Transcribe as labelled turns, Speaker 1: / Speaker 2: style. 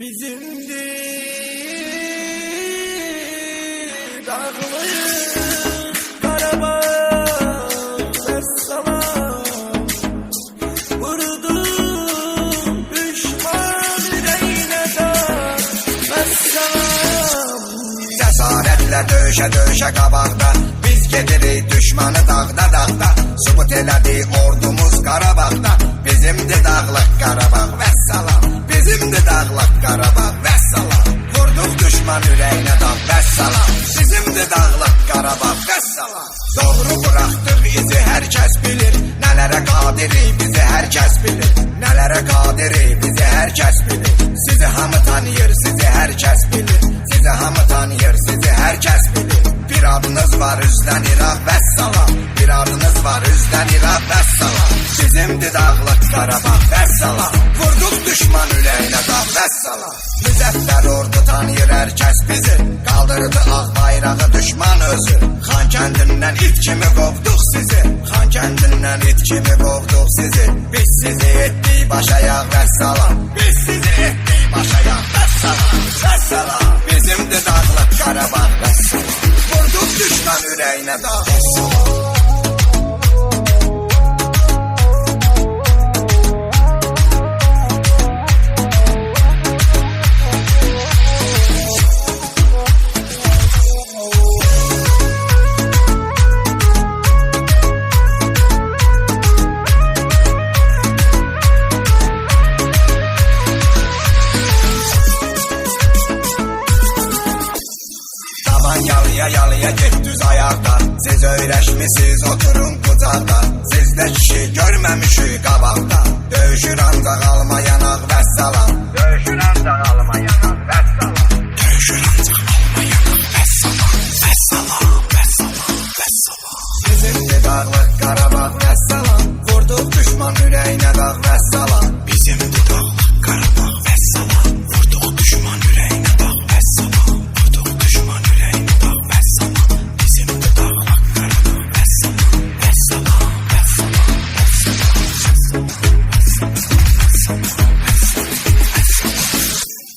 Speaker 1: Bizimdi dağlıyız Karabağ Vesselam Vurdum düşman
Speaker 2: Cəsarətlə döyüşə döyüşə qabaqda Biz gedirik düşmanı dağda dağda Buraxdıq izi hər kəs bilir. Nələrə qadiri bizi hər kəs bilir. Nələrə qadiri bizi hər kəs bilir. Sizi hamı tanıyır, sizi hər kəs bilir. Sizi hamı tanıyır, sizi hər kəs bilir. Bir adınız var üzdən İraq vəssalam Bir adınız var üzdən İraq vəssalam Bizimdir dağlıq Qarabağ vəssalam Vurduq düşman ürəyinə dağ vəssalam Müzəffər ordu tanıyır hər kəs bizi. Qaldırdı ağ bayrağı düşman özü Xan kəndindən it kimi qovduq sizi? Xan kəndindən it kimi qovduq sizi? Biz sizi etdik başa vəssalam Biz sizi etdik başa vəssalam Vəssalam Bizimdir dağlıq Qarabağ vəssalam Vurduq düşman ürəyinə dağ yalıya yalıya get düz ayaqda Siz öyrəşmisiniz oturun qucaqda Sizdə kişi görməmişik qabaqda Döyüşür ancaq alma yanaq vəssalam Döyüşür ancaq alma yanaq vəssalam Döyüşür ancaq alma yanaq vəssalam Vəssalam, vəssalam, vəssalam Bizimdir dağlıq Qarabağ vəssalam Vurduq düşman ürəyinə dağ dağlıq